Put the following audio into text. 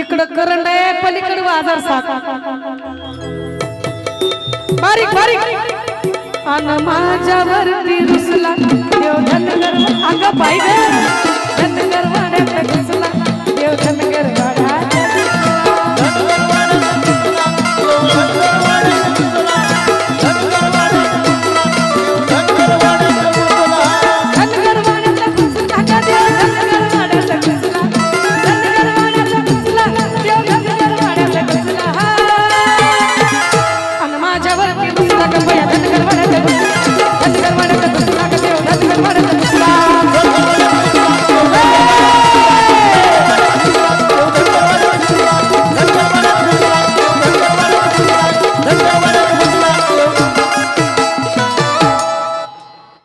इकडं करंट आहे पलीकडे बाजार सात बारीक बारीक. अन माझ्यावरती रुसला देव अगं पाहिजे